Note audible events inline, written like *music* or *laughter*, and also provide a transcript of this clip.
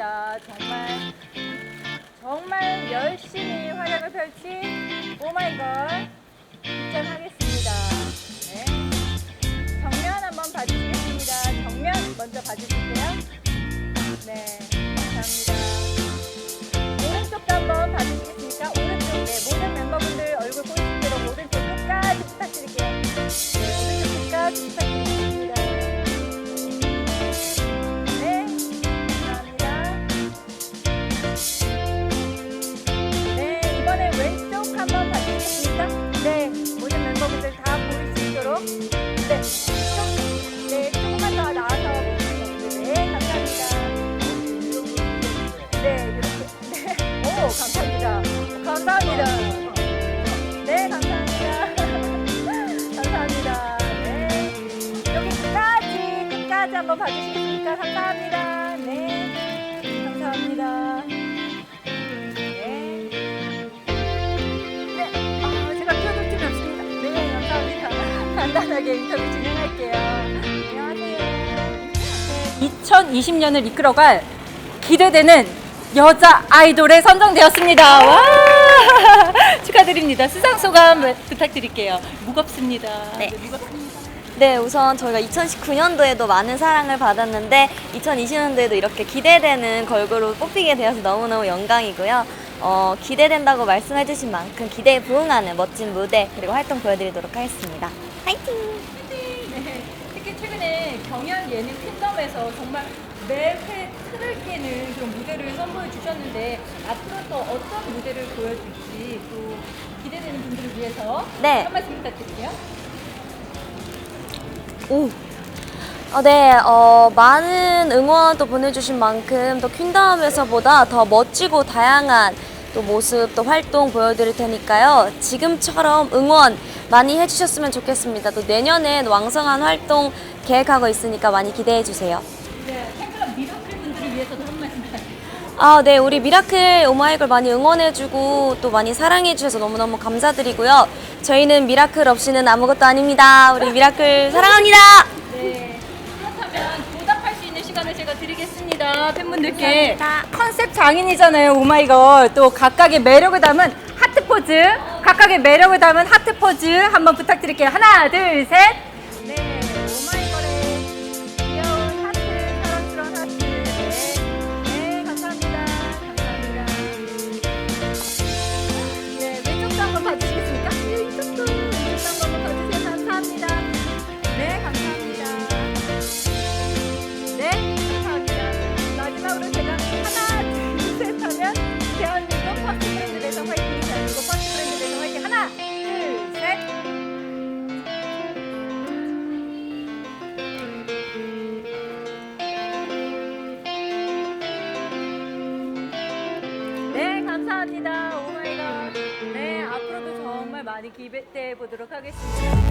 감사합니다. 정말 정말 열심히 활약을 펼친 오마이걸 입장하겠습니다. 네. 정면 한번 봐주시겠습니다. 정면 먼저 봐주실게요. 네, 감사합니다. 왼쪽 한번 봐주시겠습니까? 네, 모든 멤버분들 다 보일 수 있도록. 네, 좀, 네, 조금만 더 나와서 보시겠습니다. 네, 감사합니다. 네, 이렇게. 네, *laughs* 오, 감사합니다. 감사합니다. 네, 감사합니다. *laughs* 감사합니다. 네, 여기까지, 끝까지 한번 봐주시겠습니까? 감사합니다. 간단하게 인터뷰 진행할게요. 안녕하세요. 네, 2020년을 이끌어갈 기대되는 여자 아이돌에 선정되었습니다. 와! *laughs* 축하드립니다. 수상 소감 부탁드릴게요. 무겁습니다. 네. 무겁습니다. 네, 우선 저희가 2019년도에도 많은 사랑을 받았는데 2020년도에도 이렇게 기대되는 걸그룹 뽑히게 되어서 너무너무 영광이고요. 어, 기대된다고 말씀해주신 만큼 기대에 부응하는 멋진 무대 그리고 활동 보여드리도록 하겠습니다. 화이팅! 네, 특히 최근에 경연 예능 팬덤에서 정말 매회 틀을 깨는 그런 무대를 선보여 주셨는데 앞으로 또 어떤 무대를 보여줄지 또 기대되는 분들을 위해서 네. 한 말씀 부탁드릴게요. 오. 어, 네, 어, 많은 응원 또 보내주신 만큼 또 퀸덤에서보다 더 멋지고 다양한 또 모습 또 활동 보여드릴 테니까요. 지금처럼 응원 많이 해주셨으면 좋겠습니다. 또 내년엔 왕성한 활동 계획하고 있으니까 많이 기대해 주세요. 네, 팬클럽 미라클 분들을 위해서도 한 말씀 부탁드립니다. 아, 네, 우리 미라클 오마이걸 많이 응원해주고 또 많이 사랑해주셔서 너무너무 감사드리고요. 저희는 미라클 없이는 아무것도 아닙니다. 우리 미라클 사랑합니다. 네, 그렇다면 보답할 수 있는 시간을 제가 드리겠습니다. 팬분들께 감사합니다. 컨셉 장인이잖아요. 오마이걸 또 각각의 매력을 담은 하트 포즈, 각각의 매력을 담은 하트 포즈 한번 부탁드릴게요. 하나, 둘, 셋. 네, 오마이걸의 귀여운 하트, 사랑스러운 하트. 네, 네, 감사합니다. 감사합니다. 네, 왼쪽도 한번 봐주시겠습니까? 감사합니다. 오마이갓. 네, 앞으로도 정말 많이 기대해 보도록 하겠습니다.